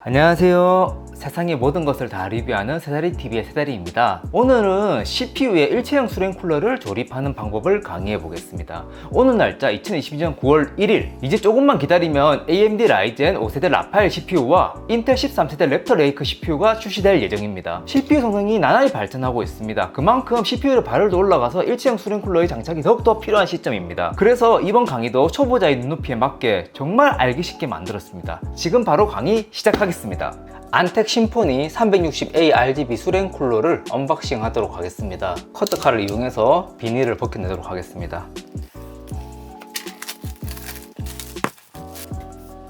안녕하세요. 세상의 모든 것을 다 리뷰하는 세다리TV의 세다리입니다. 오늘은 CPU에 일체형 수랭 쿨러를 조립하는 방법을 강의해 보겠습니다. 오늘 날짜 2022년 9월 1일. 이제 조금만 기다리면 AMD 라이젠 5세대 라파엘 CPU와 인텔 13세대 랩터 레이크 CPU가 출시될 예정입니다. CPU 성능이 나날이 발전하고 있습니다. 그만큼 CPU의 발열도 올라가서 일체형 수랭 쿨러의 장착이 더욱더 필요한 시점입니다. 그래서 이번 강의도 초보자의 눈높이에 맞게 정말 알기 쉽게 만들었습니다. 지금 바로 강의 시작하겠습니다. 안텍 심포니 360A RGB 수랭 쿨러를 언박싱 하도록 하겠습니다. 커트칼을 이용해서 비닐을 벗겨내도록 하겠습니다.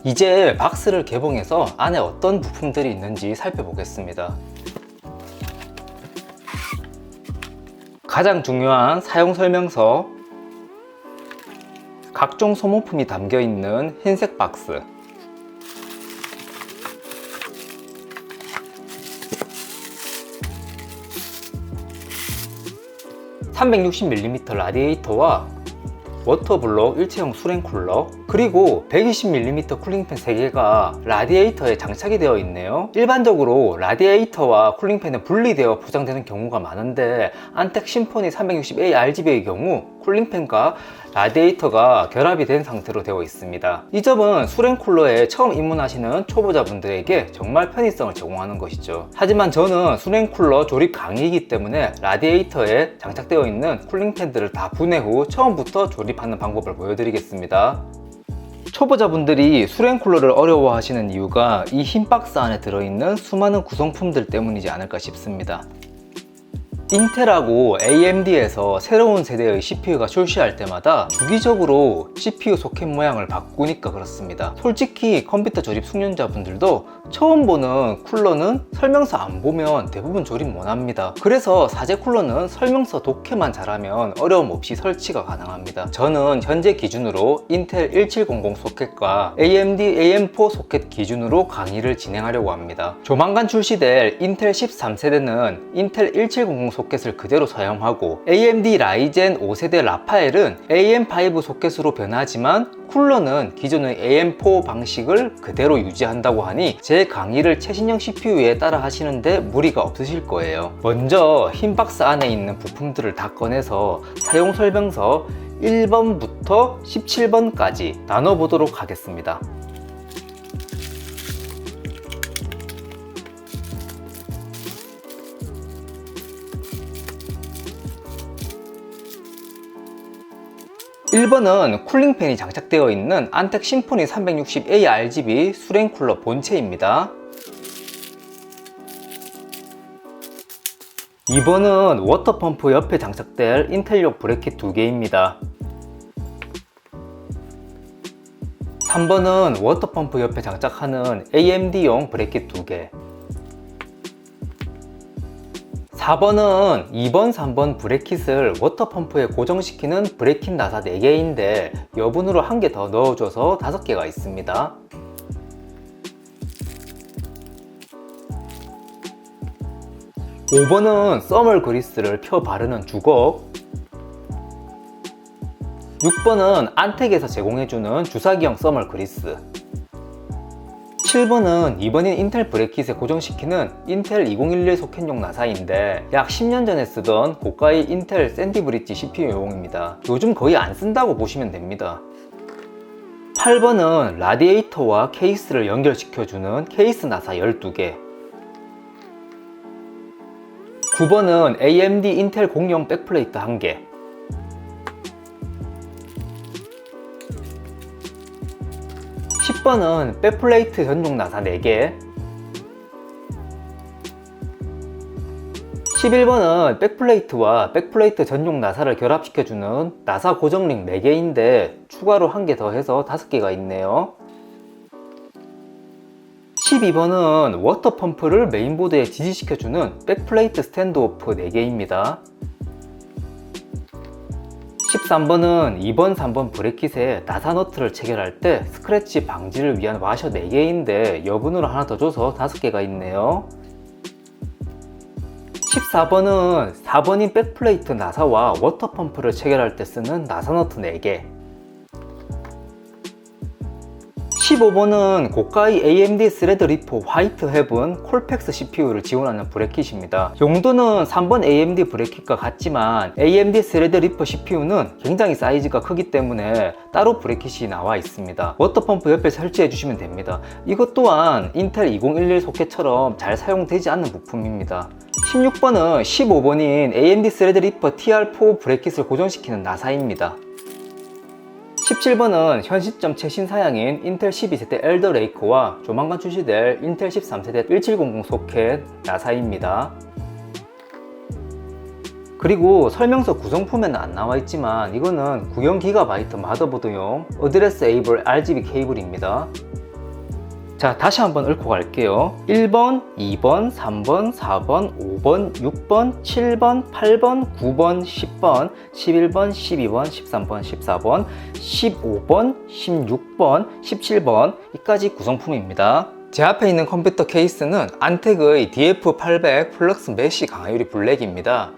이제 박스를 개봉해서 안에 어떤 부품들이 있는지 살펴보겠습니다. 가장 중요한 사용 설명서, 각종 소모품이 담겨 있는 흰색 박스, 360mm 라디에이터와 워터블로 일체형 수랭 쿨러 그리고 120mm 쿨링팬 3개가 라디에이터에 장착이 되어 있네요. 일반적으로 라디에이터와 쿨링팬은 분리되어 포장되는 경우가 많은데 안텍 심포니 360A RGB의 경우 쿨링팬과 라디에이터가 결합이 된 상태로 되어 있습니다. 이 점은 수랭 쿨러에 처음 입문하시는 초보자분들에게 정말 편의성을 제공하는 것이죠. 하지만 저는 수랭 쿨러 조립 강의이기 때문에 라디에이터에 장착되어 있는 쿨링 팬들을 다 분해 후 처음부터 조립하는 방법을 보여드리겠습니다. 초보자분들이 수랭 쿨러를 어려워하시는 이유가 이 흰 박스 안에 들어있는 수많은 구성품들 때문이지 않을까 싶습니다. 인텔하고 AMD에서 새로운 세대의 CPU가 출시할 때마다 주기적으로 CPU 소켓 모양을 바꾸니까 그렇습니다. 솔직히 컴퓨터 조립 숙련자분들도 처음 보는 쿨러는 설명서 안 보면 대부분 조립 못 합니다. 그래서 사제 쿨러는 설명서 독해만 잘하면 어려움 없이 설치가 가능합니다. 저는 현재 기준으로 인텔 1700 소켓과 AMD AM4 소켓 기준으로 강의를 진행하려고 합니다. 조만간 출시될 인텔 13세대는 인텔 1700 소켓 을 그대로 사용하고 AMD 라이젠 5세대 라파엘은 AM5 소켓으로 변하지만 쿨러는 기존의 AM4 방식을 그대로 유지한다고 하니 제 강의를 최신형 CPU에 따라 하시는데 무리가 없으실 거예요. 먼저 흰 박스 안에 있는 부품들을 다 꺼내서 사용 설명서 1번부터 17번까지 나눠보도록 하겠습니다. 1번은 쿨링팬이 장착되어 있는 안텍 심포니 360A RGB 수랭 쿨러 본체입니다. 2번은 워터펌프 옆에 장착될 인텔용 브래킷 2개입니다. 3번은 워터펌프 옆에 장착하는 AMD용 브래킷 2개. 4번은 2번, 3번 브레킷을 워터펌프에 고정시키는 브레킷 나사 4개인데 여분으로 한 개 더 넣어줘서 5개가 있습니다. 5번은 써멀 그리스를 펴 바르는 주걱 6번은 안텍에서 제공해주는 주사기형 써멀 그리스 7번은 이번인 인텔 브레킷에 고정시키는 인텔 2011 소켓용 나사인데 약 10년 전에 쓰던 고가의 인텔 샌디 브릿지 CPU용입니다. 요즘 거의 안 쓴다고 보시면 됩니다. 8번은 라디에이터와 케이스를 연결시켜주는 케이스 나사 12개 9번은 AMD 인텔 공용 백플레이트 1개 10번은 백플레이트 전용 나사 4개. 11번은 백플레이트와 백플레이트 전용 나사를 결합시켜주는 나사 고정링 4개인데 추가로 한 개 더 해서 5개가 있네요. 12번은 워터펌프를 메인보드에 지지시켜주는 백플레이트 스탠드오프 4개입니다 13번은 2번, 3번 브레킷에 나사 너트를 체결할 때 스크래치 방지를 위한 와셔 4개인데 여분으로 하나 더 줘서 5개가 있네요. 14번은 4번인 백플레이트 나사와 워터펌프를 체결할 때 쓰는 나사 너트 4개. 15번은 고가의 AMD 스레드리퍼 화이트 헤븐 콜펙스 CPU를 지원하는 브레킷입니다. 용도는 3번 AMD 브레킷과 같지만 AMD 스레드리퍼 CPU는 굉장히 사이즈가 크기 때문에 따로 브레킷이 나와 있습니다. 워터펌프 옆에 설치해 주시면 됩니다. 이것 또한 인텔 2011 소켓처럼 잘 사용되지 않는 부품입니다. 16번은 15번인 AMD 스레드리퍼 TR4 브레킷을 고정시키는 나사입니다. 17번은 현 시점 최신 사양인 인텔 12세대 엘더 레이크와 조만간 출시될 인텔 13세대 1700 소켓 나사입니다. 그리고 설명서 구성품에는 안 나와 있지만 이거는 9.0GB 마더보드용 어드레스 에이블 RGB 케이블입니다. 자, 다시 한번 읊고 갈게요. 1번, 2번, 3번, 4번, 5번, 6번, 7번, 8번, 9번, 10번, 11번, 12번, 13번, 14번, 15번, 16번, 17번, 이까지 구성품입니다. 제 앞에 있는 컴퓨터 케이스는 안텍의 DF800 플럭스 메쉬 강화유리 블랙입니다.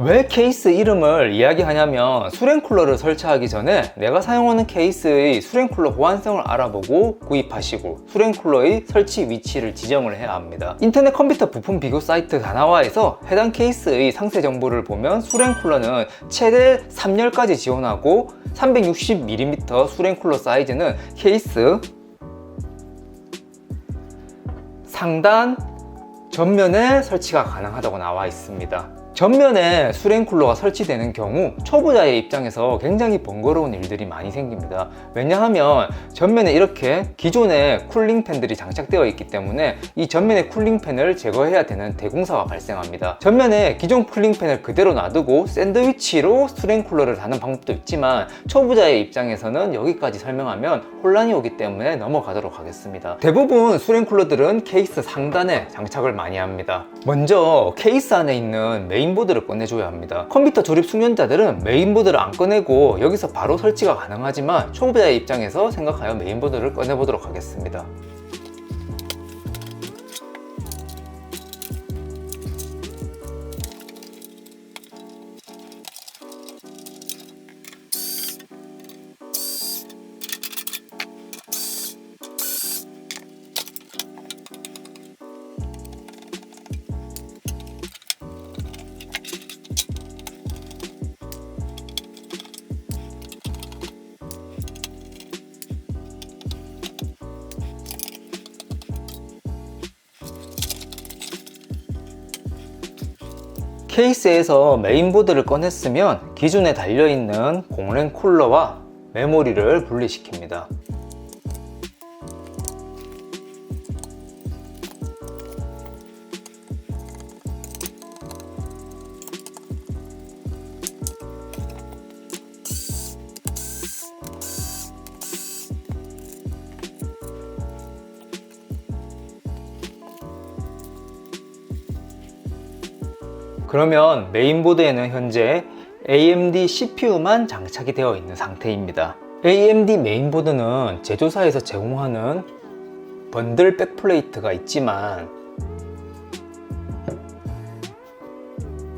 왜 케이스 이름을 이야기하냐면 수랭 쿨러를 설치하기 전에 내가 사용하는 케이스의 수랭 쿨러 호환성을 알아보고 구입하시고 수랭 쿨러의 설치 위치를 지정을 해야 합니다. 인터넷 컴퓨터 부품 비교 사이트 다나와에서 해당 케이스의 상세 정보를 보면 수랭 쿨러는 최대 3열까지 지원하고 360mm 수랭 쿨러 사이즈는 케이스 상단 전면에 설치가 가능하다고 나와 있습니다. 전면에 수랭쿨러가 설치되는 경우 초보자의 입장에서 굉장히 번거로운 일들이 많이 생깁니다. 왜냐하면 전면에 이렇게 기존의 쿨링팬들이 장착되어 있기 때문에 이 전면의 쿨링팬을 제거해야 되는 대공사가 발생합니다. 전면에 기존 쿨링팬을 그대로 놔두고 샌드위치로 수랭쿨러를 다는 방법도 있지만 초보자의 입장에서는 여기까지 설명하면 혼란이 오기 때문에 넘어가도록 하겠습니다. 대부분 수랭쿨러들은 케이스 상단에 장착을 많이 합니다. 먼저 케이스 안에 있는 메인 보드를 꺼내줘야 합니다. 컴퓨터 조립 숙련자들은 메인보드를 안 꺼내고 여기서 바로 설치가 가능하지만 초보자의 입장에서 생각하여 메인보드를 꺼내보도록 하겠습니다. 케이스에서 메인보드를 꺼냈으면 기존에 달려있는 공랭 쿨러와 메모리를 분리시킵니다. 그러면 메인보드에는 현재 AMD CPU만 장착이 되어 있는 상태입니다. AMD 메인보드는 제조사에서 제공하는 번들 백플레이트가 있지만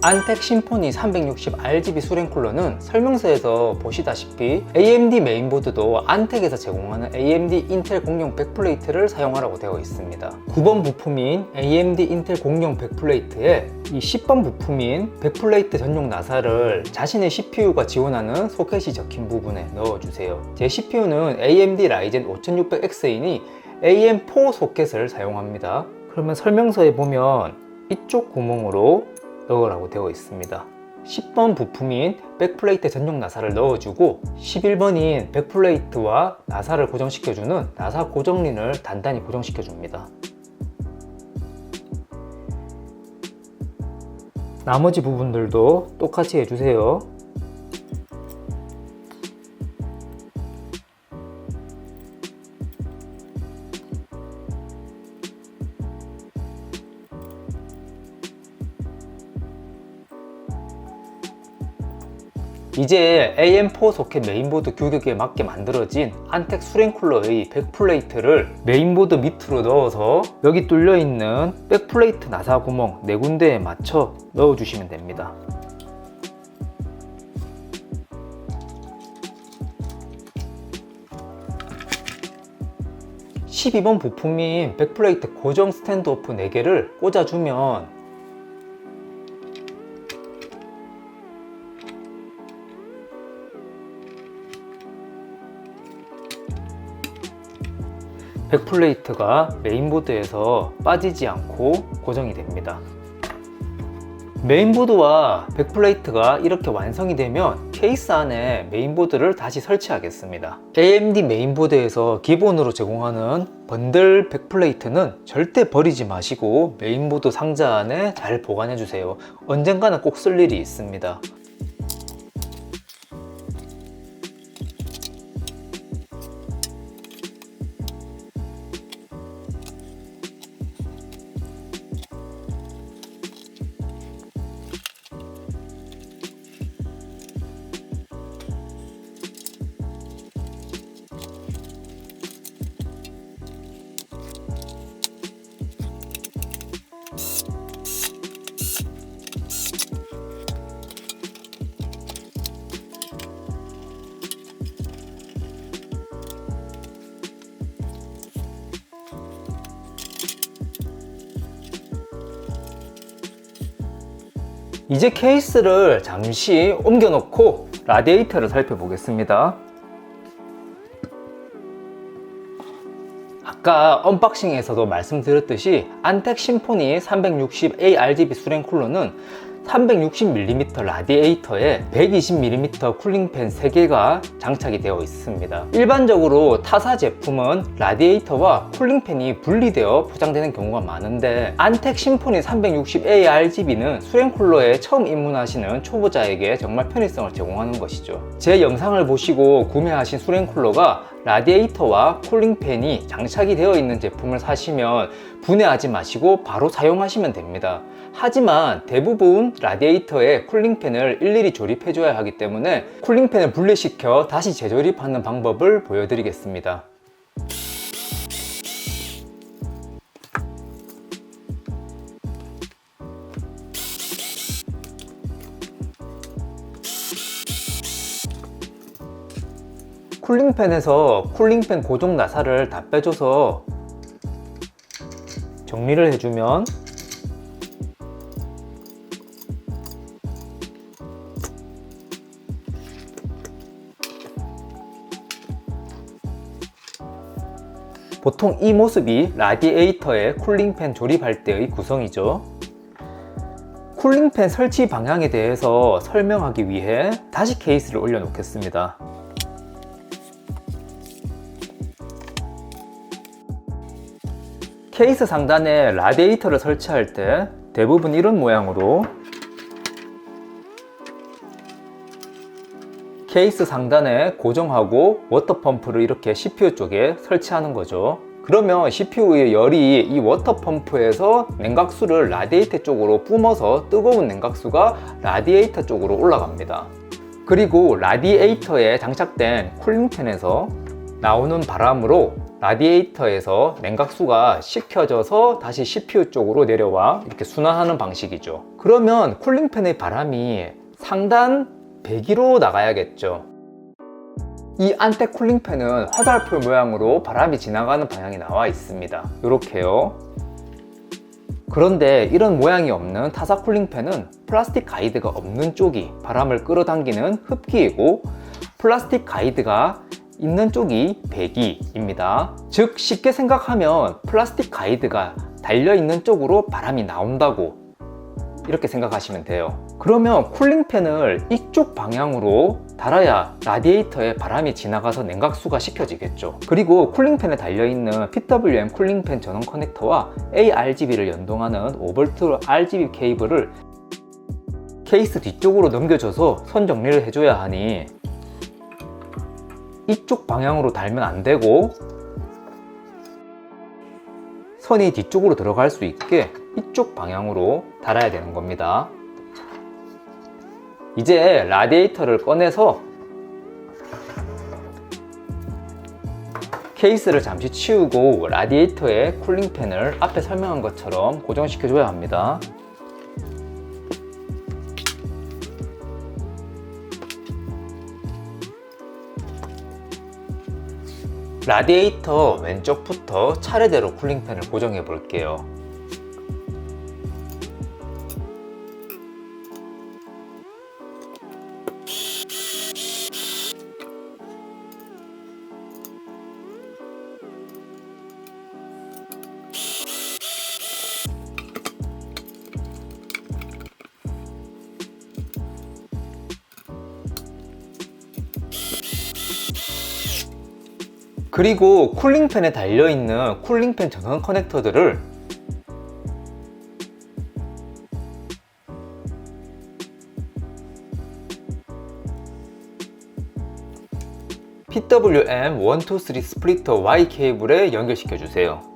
안텍 심포니 360 RGB 수랭 쿨러는 설명서에서 보시다시피 AMD 메인보드도 안텍에서 제공하는 AMD 인텔 공용 백플레이트를 사용하라고 되어 있습니다. 9번 부품인 AMD 인텔 공용 백플레이트에 이 10번 부품인 백플레이트 전용 나사를 자신의 CPU가 지원하는 소켓이 적힌 부분에 넣어주세요. 제 CPU는 AMD 라이젠 5600X이니 AM4 소켓을 사용합니다. 그러면 설명서에 보면 이쪽 구멍으로 넣으라고 되어 있습니다. 10번 부품인 백플레이트 전용 나사를 넣어주고 11번인 백플레이트와 나사를 고정시켜주는 나사 고정린을 단단히 고정시켜줍니다. 나머지 부분들도 똑같이 해주세요. 이제 AM4 소켓 메인보드 규격에 맞게 만들어진 안텍 수랭쿨러의 백플레이트를 메인보드 밑으로 넣어서 여기 뚫려있는 백플레이트 나사 구멍 4군데에 맞춰 넣어주시면 됩니다. (12번) 부품인 백플레이트 고정 스탠드오프 4개를 꽂아주면 백플레이트가 메인보드에서 빠지지 않고 고정이 됩니다. 메인보드와 백플레이트가 이렇게 완성이 되면 케이스 안에 메인보드를 다시 설치하겠습니다. AMD 메인보드에서 기본으로 제공하는 번들 백플레이트는 절대 버리지 마시고 메인보드 상자 안에 잘 보관해 주세요. 언젠가는 꼭 쓸 일이 있습니다. 이제 케이스를 잠시 옮겨 놓고 라디에이터를 살펴보겠습니다. 아까 언박싱에서도 말씀드렸듯이 안텍 심포니 360A RGB 수랭 쿨러는 360mm 라디에이터에 120mm 쿨링팬 3개가 장착이 되어 있습니다. 일반적으로 타사 제품은 라디에이터와 쿨링팬이 분리되어 포장되는 경우가 많은데 안텍 심포니 360A RGB는 수랭 쿨러에 처음 입문하시는 초보자에게 정말 편의성을 제공하는 것이죠. 제 영상을 보시고 구매하신 수랭 쿨러가 라디에이터와 쿨링팬이 장착이 되어 있는 제품을 사시면 분해하지 마시고 바로 사용하시면 됩니다. 하지만 대부분 라디에이터에 쿨링팬을 일일이 조립해 줘야 하기 때문에 쿨링팬을 분리시켜 다시 재조립하는 방법을 보여드리겠습니다. 쿨링팬에서 쿨링팬 고정 나사를 다 빼줘서 정리를 해주면 보통 이 모습이 라디에이터에 쿨링팬 조립할 때의 구성이죠. 쿨링팬 설치 방향에 대해서 설명하기 위해 다시 케이스를 올려 놓겠습니다. 케이스 상단에 라디에이터를 설치할 때 대부분 이런 모양으로 케이스 상단에 고정하고 워터펌프를 이렇게 CPU 쪽에 설치하는 거죠. 그러면 CPU의 열이 이 워터펌프에서 냉각수를 라디에이터 쪽으로 뿜어서 뜨거운 냉각수가 라디에이터 쪽으로 올라갑니다. 그리고 라디에이터에 장착된 쿨링팬에서 나오는 바람으로 라디에이터에서 냉각수가 식혀져서 다시 CPU 쪽으로 내려와 이렇게 순환하는 방식이죠. 그러면 쿨링팬의 바람이 상단 배기로 나가야겠죠. 이 안텍 쿨링팬은 화살표 모양으로 바람이 지나가는 방향이 나와 있습니다. 이렇게요. 그런데 이런 모양이 없는 타사 쿨링팬은 플라스틱 가이드가 없는 쪽이 바람을 끌어당기는 흡기이고 플라스틱 가이드가 있는 쪽이 배기입니다. 즉 쉽게 생각하면 플라스틱 가이드가 달려 있는 쪽으로 바람이 나온다고 이렇게 생각하시면 돼요. 그러면 쿨링팬을 이쪽 방향으로 달아야 라디에이터에 바람이 지나가서 냉각수가 식혀지겠죠. 그리고 쿨링팬에 달려있는 PWM 쿨링팬 전원 커넥터와 ARGB를 연동하는 5V RGB 케이블을 케이스 뒤쪽으로 넘겨줘서 선 정리를 해줘야 하니 이쪽 방향으로 달면 안 되고 선이 뒤쪽으로 들어갈 수 있게 이쪽 방향으로 달아야 되는 겁니다. 이제 라디에이터를 꺼내서 케이스를 잠시 치우고 라디에이터에 쿨링팬을 앞에 설명한 것처럼 고정시켜 줘야 합니다. 라디에이터 왼쪽부터 차례대로 쿨링팬을 고정해 볼게요. 그리고 쿨링팬에 달려있는 쿨링팬 전원 커넥터들을 PWM123 스플리터 Y 케이블에 연결시켜 주세요.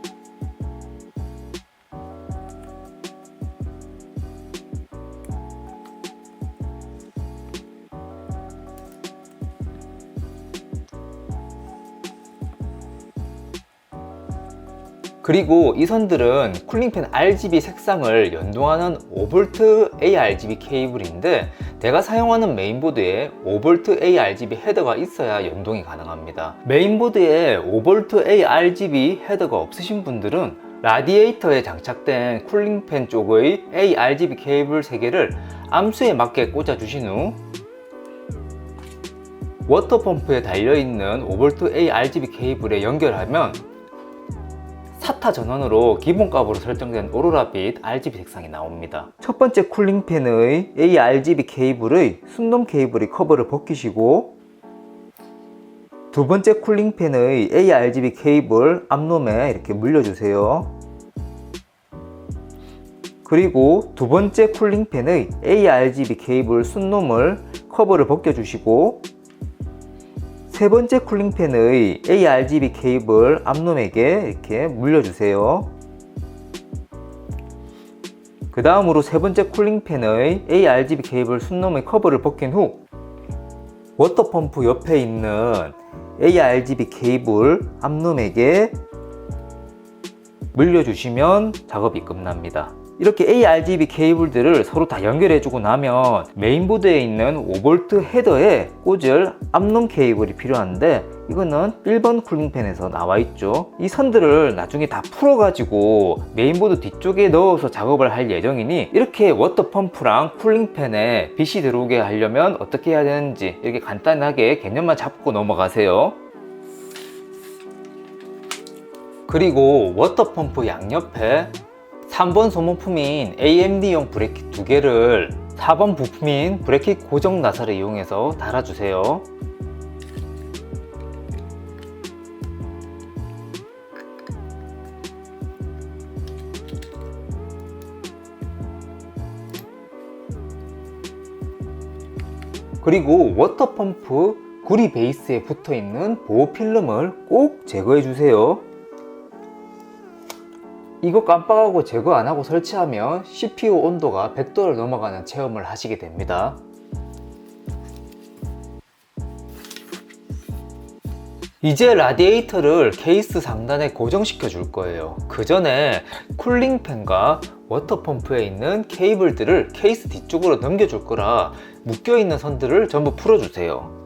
그리고 이 선들은 쿨링팬 RGB 색상을 연동하는 5V ARGB 케이블인데 내가 사용하는 메인보드에 5V ARGB 헤더가 있어야 연동이 가능합니다. 메인보드에 5V ARGB 헤더가 없으신 분들은 라디에이터에 장착된 쿨링팬 쪽의 ARGB 케이블 3개를 암수에 맞게 꽂아 주신 후 워터펌프에 달려있는 5V ARGB 케이블에 연결하면 사타 전원으로 기본값으로 설정된 오로라빛 RGB 색상이 나옵니다. 첫 번째 쿨링팬의 ARGB 케이블의 순놈 케이블의 커버를 벗기시고 두 번째 쿨링팬의 ARGB 케이블 앞놈에 이렇게 물려주세요. 그리고 두 번째 쿨링팬의 ARGB 케이블 순놈을 커버를 벗겨주시고 세 번째 쿨링팬의 ARGB 케이블 앞놈에게 이렇게 물려주세요. 그 다음으로 세 번째 쿨링팬의 ARGB 케이블 순놈의 커버를 벗긴 후 워터펌프 옆에 있는 ARGB 케이블 앞놈에게 물려주시면 작업이 끝납니다. 이렇게 ARGB 케이블들을 서로 다 연결해 주고 나면 메인보드에 있는 5V 헤더에 꽂을 앞놈 케이블이 필요한데 이거는 1번 쿨링팬에서 나와 있죠. 이 선들을 나중에 다 풀어 가지고 메인보드 뒤쪽에 넣어서 작업을 할 예정이니 이렇게 워터펌프랑 쿨링팬에 빛이 들어오게 하려면 어떻게 해야 되는지 이렇게 간단하게 개념만 잡고 넘어가세요. 그리고 워터펌프 양옆에 3번 소모품인 AMD용 브레이크 두 개를 4번 부품인 브레이크 고정 나사를 이용해서 달아주세요. 그리고 워터펌프 구리 베이스에 붙어 있는 보호 필름을 꼭 제거해 주세요. 이거 깜빡하고 제거 안 하고 설치하면 CPU 온도가 100도를 넘어가는 체험을 하시게 됩니다. 이제 라디에이터를 케이스 상단에 고정시켜 줄 거예요. 그 전에 쿨링팬과 워터펌프에 있는 케이블들을 케이스 뒤쪽으로 넘겨 줄 거라 묶여 있는 선들을 전부 풀어 주세요.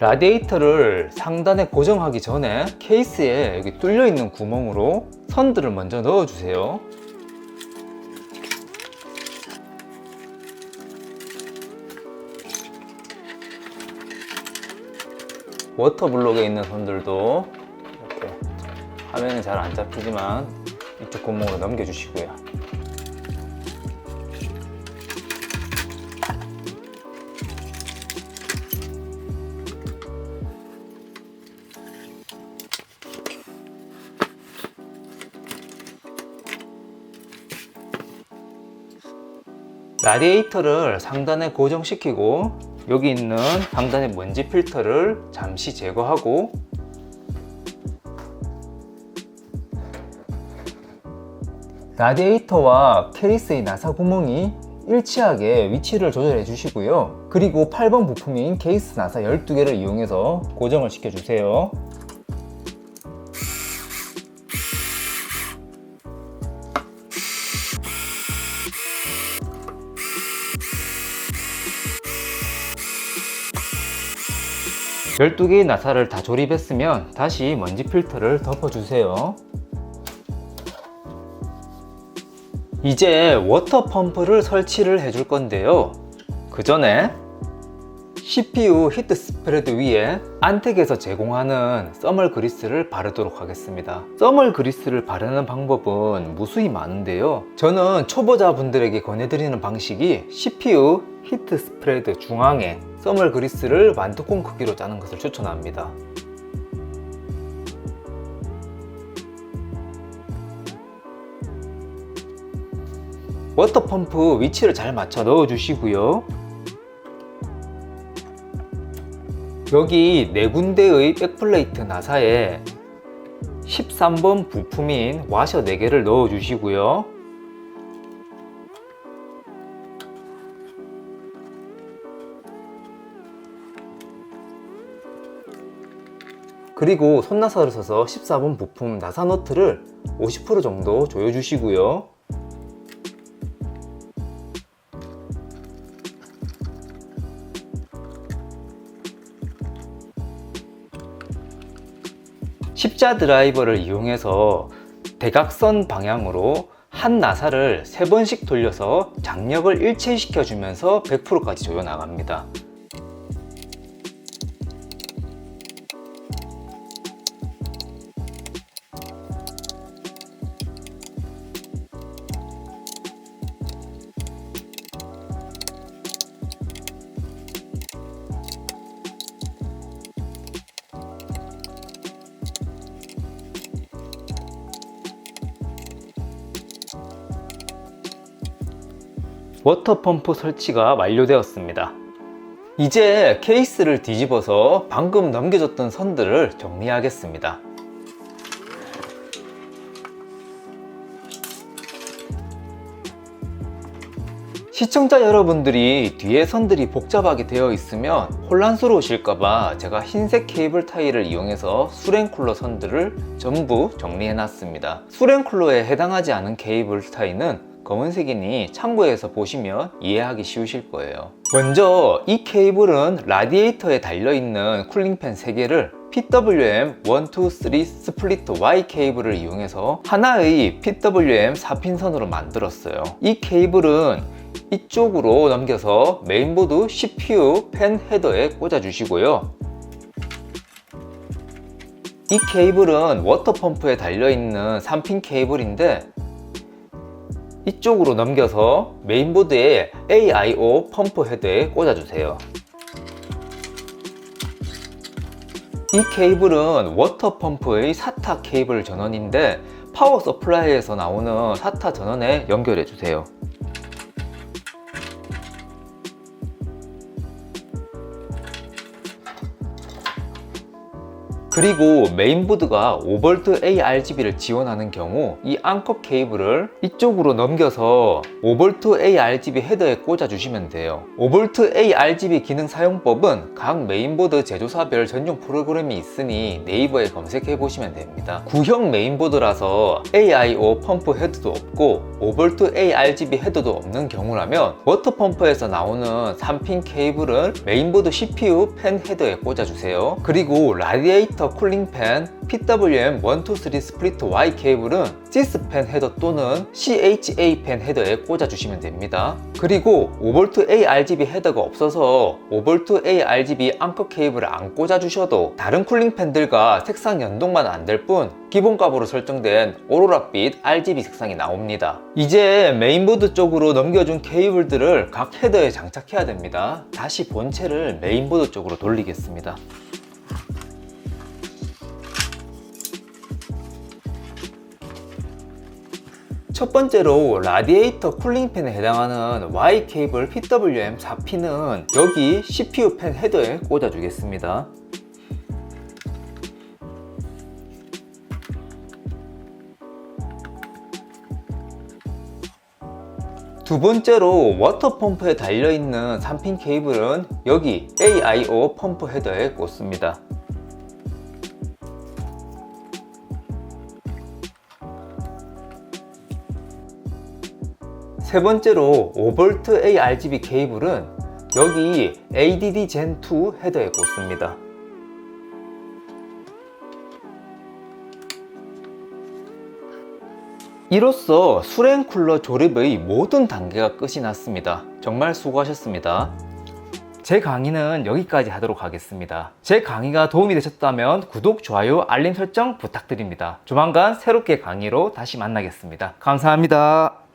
라디에이터를 상단에 고정하기 전에 케이스에 여기 뚫려 있는 구멍으로 선들을 먼저 넣어 주세요. 워터블록에 있는 선들도 이렇게 화면은 잘안 잡히지만 이쪽 구멍으로 넘겨 주시고요. 라디에이터를 상단에 고정시키고 여기 있는 상단의 먼지 필터를 잠시 제거하고 라디에이터와 케이스의 나사 구멍이 일치하게 위치를 조절해 주시고요. 그리고 8번 부품인 케이스 나사 12개를 이용해서 고정을 시켜 주세요. 열두 개의 나사를 다 조립했으면 다시 먼지 필터를 덮어주세요. 이제 워터 펌프를 설치를 해줄 건데요. 그 전에 CPU 히트 스프레드 위에 안텍에서 제공하는 써멀 그리스를 바르도록 하겠습니다. 써멀 그리스를 바르는 방법은 무수히 많은데요. 저는 초보자분들에게 권해드리는 방식이 CPU 히트 스프레드 중앙에 써멀 그리스를 완두콩 크기로 짜는 것을 추천합니다. 워터펌프 위치를 잘 맞춰 넣어 주시고요. 여기 네 군데의 백플레이트 나사에 13번 부품인 와셔 4개를 넣어 주시고요. 그리고 손나사를 써서 14번 부품 나사 너트를 50% 정도 조여 주시고요. 십자 드라이버를 이용해서 대각선 방향으로 한 나사를 세 번씩 돌려서 장력을 일체시켜 주면서 100%까지 조여 나갑니다. 워터펌프 설치가 완료되었습니다. 이제 케이스를 뒤집어서 방금 넘겨줬던 선들을 정리하겠습니다. 시청자 여러분들이 뒤에 선들이 복잡하게 되어 있으면 혼란스러우실까봐 제가 흰색 케이블 타이를 이용해서 수랭쿨러 선들을 전부 정리해 놨습니다. 수랭쿨러에 해당하지 않은 케이블 타이는 검은색이니 참고해서 보시면 이해하기 쉬우실 거예요. 먼저 이 케이블은 라디에이터에 달려있는 쿨링팬 3개를 PWM 123 스플리트 Y 케이블을 이용해서 하나의 PWM 4핀 선으로 만들었어요. 이 케이블은 이쪽으로 넘겨서 메인보드 CPU 펜 헤더에 꽂아 주시고요. 이 케이블은 워터펌프에 달려있는 3핀 케이블인데 이쪽으로 넘겨서 메인보드에 AIO 펌프 헤드에 꽂아주세요. 이 케이블은 워터 펌프의 사타 케이블 전원인데 파워 서플라이에서 나오는 사타 전원에 연결해 주세요. 그리고 메인보드가 5V ARGB를 지원하는 경우 이 앙컵 케이블을 이쪽으로 넘겨서 5V ARGB 헤더에 꽂아 주시면 돼요. 5V ARGB 기능 사용법은 각 메인보드 제조사별 전용 프로그램이 있으니 네이버에 검색해 보시면 됩니다. 구형 메인보드라서 AIO 펌프 헤드도 없고 5V ARGB 헤더도 없는 경우라면 워터펌프에서 나오는 3핀 케이블은 메인보드 CPU 팬 헤더에 꽂아 주세요. 그리고 라디에이터 쿨링팬 PWM123 스플리트 Y 케이블은 시스팬 헤더 또는 CHA 팬 헤더에 꽂아 주시면 됩니다. 그리고 5V ARGB 헤더가 없어서 5V ARGB 앙커 케이블을 안 꽂아 주셔도 다른 쿨링팬들과 색상 연동만 안 될 뿐 기본값으로 설정된 오로라빛 RGB 색상이 나옵니다. 이제 메인보드 쪽으로 넘겨준 케이블들을 각 헤더에 장착해야 됩니다. 다시 본체를 메인보드 쪽으로 돌리겠습니다. 첫 번째로 라디에이터 쿨링팬에 해당하는 Y 케이블 PWM 4P는 여기 CPU 팬 헤더에 꽂아 주겠습니다. 두 번째로 워터 펌프에 달려있는 3핀 케이블은 여기 AIO 펌프 헤더에 꽂습니다. 세 번째로 5V ARGB 케이블은 여기 ADD Gen 2 헤더에 꽂습니다. 이로써 수랭 쿨러 조립의 모든 단계가 끝이 났습니다. 정말 수고하셨습니다. 제 강의는 여기까지 하도록 하겠습니다. 제 강의가 도움이 되셨다면 구독, 좋아요, 알림 설정 부탁드립니다. 조만간 새롭게 강의로 다시 만나겠습니다. 감사합니다.